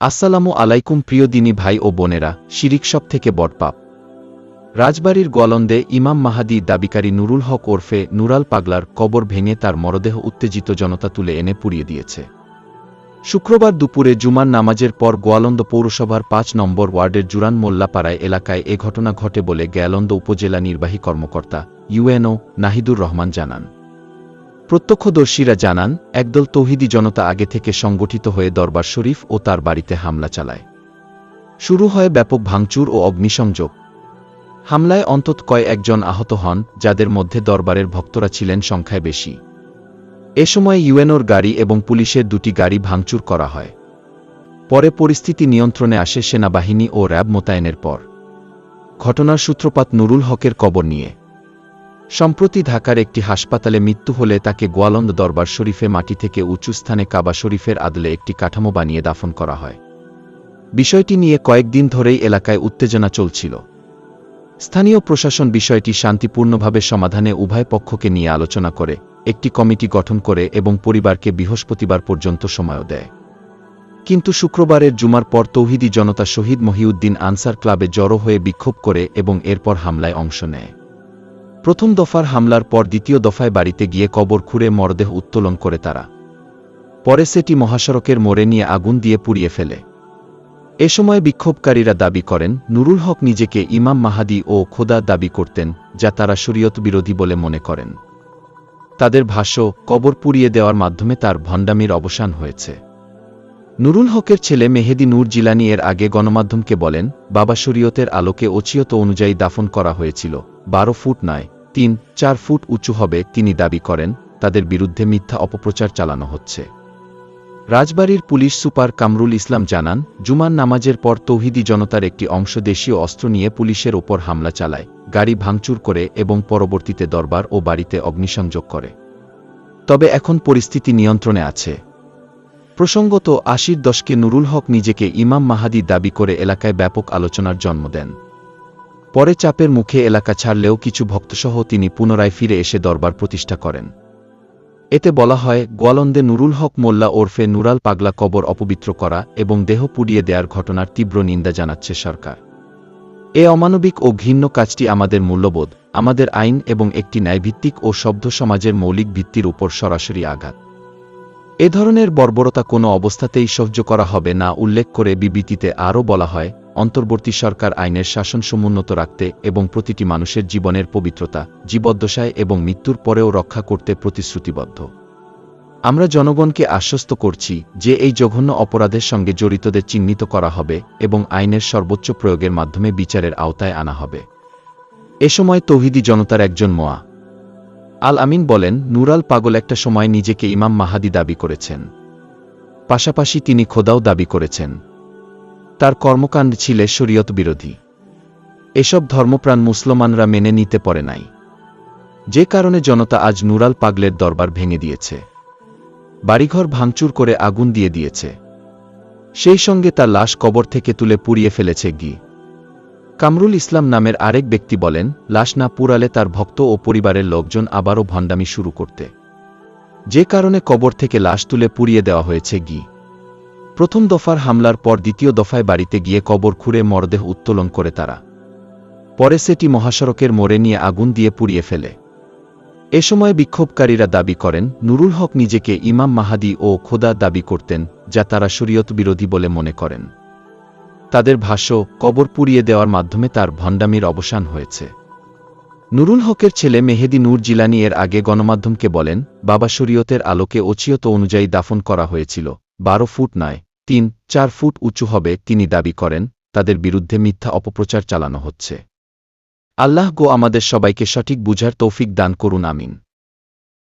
আসসালামু আলাইকুম প্রিয় দিনী ভাই ও বোনেরা, শিরিক সব থেকে বটপাপ রাজবাড়ির গোয়ালন্দে ইমাম মাহাদি দাবিকারী নুরুল হক ওরফে নুরাল পাগলার কবর ভেঙে তার মরদেহ উত্তেজিত জনতা তুলে এনে পুড়িয়ে দিয়েছে। শুক্রবার দুপুরে জুমার নামাজের পর গোয়ালন্দ পৌরসভার পাঁচ নম্বর ওয়ার্ডের জুরান মোল্লাপাড়ায় এলাকায় এ ঘটনা ঘটে বলে গ্যালন্দ উপজেলা নির্বাহী কর্মকর্তা, ইউএনও নাহিদুর রহমান জানান। প্রত্যক্ষদর্শীরা জানান, একদল তৌহিদি জনতা আগে থেকে সংগঠিত হয়ে দরবার শরীফ ও তার বাড়িতে হামলা চালায়। শুরু হয় ব্যাপক ভাঙচুর ও অগ্নিসংযোগ। হামলায় অন্তত কয় একজন আহত হন, যাদের মধ্যে দরবারের ভক্তরা ছিলেন সংখ্যায় বেশি। এ সময় ইউএনওর গাড়ি এবং পুলিশের দুটি গাড়ি ভাঙচুর করা হয়। পরে পরিস্থিতি নিয়ন্ত্রণে আসে সেনাবাহিনী ও র্যাব মোতায়েনের পর। ঘটনার সূত্রপাত নুরুল হকের কবর নিয়ে। সম্প্রতি ঢাকার একটি হাসপাতালে মৃত্যু হলে তাকে গোয়ালন্দ দরবার শরীফে মাটি থেকে উঁচু স্থানে কাবা শরীফের আদলে একটি কাঠামো বানিয়ে দাফন করা হয়। বিষয়টি নিয়ে কয়েকদিন ধরেই এলাকায় উত্তেজনা চলছিল। স্থানীয় প্রশাসন বিষয়টি শান্তিপূর্ণভাবে সমাধানে উভয় পক্ষকে নিয়ে আলোচনা করে, একটি কমিটি গঠন করে এবং পরিবারকে বৃহস্পতিবার পর্যন্ত সময়ও দেয়। কিন্তু শুক্রবারের জুমার পর তৌহিদি জনতা শহীদ মহিউদ্দিন আনসার ক্লাবে জড়ো হয়ে বিক্ষোভ করে এবং এরপর হামলায় অংশ নেয়। প্রথম দফার হামলার পর দ্বিতীয় দফায় বাড়িতে গিয়ে কবর খুঁড়ে মরদেহ উত্তোলন করে তারা। পরে সেটি মহাসড়কের মোড়ে নিয়ে আগুন দিয়ে পুড়িয়ে ফেলে। এ সময় বিক্ষোভকারীরা দাবি করেন, নুরুল হক নিজেকে ইমাম মাহাদি ও খোদা দাবি করতেন, যা তারা শরীয়ত বিরোধী বলে মনে করেন। তাদের ভাষ্য, কবর পুড়িয়ে দেওয়ার মাধ্যমে তার ভণ্ডামির অবসান হয়েছে। নুরুল হকের ছেলে মেহেদি নূর জিলানি এর আগে গণমাধ্যমকে বলেন, বাবা শরীয়তের আলোকে অচিয়ত অনুযায়ী দাফন করা হয়েছিল, বারো ফুট নয়। তিন, চার ফুট উঁচু হবে তিনি দাবি করেন, তাদের বিরুদ্ধে মিথ্যা অপপ্রচার চালানো হচ্ছে। রাজবাড়ির পুলিশ সুপার কামরুল ইসলাম জানান, জুমার নামাজের পর তৌহিদি জনতার একটি অংশ দেশীয় অস্ত্র নিয়ে পুলিশের ওপর হামলা চালায়, গাড়ি ভাঙচুর করে এবং পরবর্তীতে দরবার ও বাড়িতে অগ্নিসংযোগ করে। তবে এখন পরিস্থিতি নিয়ন্ত্রণে আছে। প্রসঙ্গত আশির দশকে নুরুল হক নিজেকে ইমাম মাহাদি দাবি করে এলাকায় ব্যাপক আলোচনার জন্ম দেন। পরে চাপের মুখে এলাকা ছাড়লেও কিছু ভক্তসহ তিনি পুনরায় ফিরে এসে দরবার প্রতিষ্ঠা করেন। এতে বলা হয়, গোয়ালন্দে নুরুল হক মোল্লা ওরফে নুরাল পাগলা কবর অপবিত্র করা এবং দেহ পুড়িয়ে দেওয়ার ঘটনার তীব্র নিন্দা জানাচ্ছে সরকার। এ অমানবিক ও ঘৃণ্য কাজটি আমাদের মূল্যবোধ, আমাদের আইন এবং একটি ন্যায়ভিত্তিক ও শব্দ সমাজের মৌলিক ভিত্তির উপর সরাসরি আঘাত। এ ধরনের বর্বরতা কোনো অবস্থাতেই সহ্য করা হবে না, উল্লেখ করে বিবৃতিতে আরও বলা হয় অন্তর্বর্তী সরকার আইনের শাসন সমুন্নত রাখতে এবং প্রতিটি মানুষের জীবনের পবিত্রতা, জীবদ্দশায় এবং মৃত্যুর পরেও রক্ষা করতে প্রতিশ্রুতিবদ্ধ। আমরা জনগণকে আশ্বস্ত করছি যে এই জঘন্য অপরাধের সঙ্গে জড়িতদের চিহ্নিত করা হবে এবং আইনের সর্বোচ্চ প্রয়োগের মাধ্যমে বিচারের আওতায় আনা হবে। এ সময় তৌহিদি জনতার একজন মোয়া। আল আমিন বলেন নুরাল পাগল একটা সময় নিজেকে ইমাম মাহাদি দাবি করেছেন। পাশাপাশি তিনি খোদাও দাবি করেছেন। তার কর্মকাণ্ড ছিল শরীয়ত বিরোধী। এসব ধর্মপ্রাণ মুসলমানরা মেনে নিতে পারে নাই। যে কারণে জনতা আজ নুরাল পাগলের দরবার ভেঙে দিয়েছে। বাড়িঘর ভাঙচুর করে আগুন দিয়ে দিয়েছে। সেই সঙ্গে তার লাশ কবর থেকে তুলে পুড়িয়ে ফেলেছে গি। কামরুল ইসলাম নামের আরেক ব্যক্তি বলেন, লাশ না পুরালে তার ভক্ত ও পরিবারের লোকজন আবারও ভণ্ডামি শুরু করতে। যে কারণে কবর থেকে লাশ তুলে পুড়িয়ে দেওয়া হয়েছে গি। প্রথম দফার হামলার পর দ্বিতীয় দফায় বাড়িতে গিয়ে কবর খুঁড়ে মরদেহ উত্তোলন করে তারা। পরে সেটি মহাসড়কের মোড়ে নিয়ে আগুন দিয়ে পুড়িয়ে ফেলে। এ সময় বিক্ষোভকারীরা দাবি করেন, নুরুল হক নিজেকে ইমাম মাহাদি ও খোদা দাবি করতেন, যা তারা শরীয়ত বিরোধী বলে মনে করেন। তাদের ভাষ্য, কবর পুড়িয়ে দেওয়ার মাধ্যমে তার ভণ্ডামির অবসান হয়েছে। নুরুল হকের ছেলে মেহেদি নূর জিলানি এর আগে গণমাধ্যমকে বলেন, বাবা শরীয়তের আলোকে অচিয়ত অনুযায়ী দাফন করা হয়েছিল, বারো ফুট নয়। তিন, চার ফুট উঁচু হবে তিনি দাবি করেন, তাদের বিরুদ্ধে মিথ্যা অপপ্রচার চালানো হচ্ছে। আল্লাহ গো আমাদের সবাইকে সঠিক বুঝার তৌফিক দান করুন, আমিন।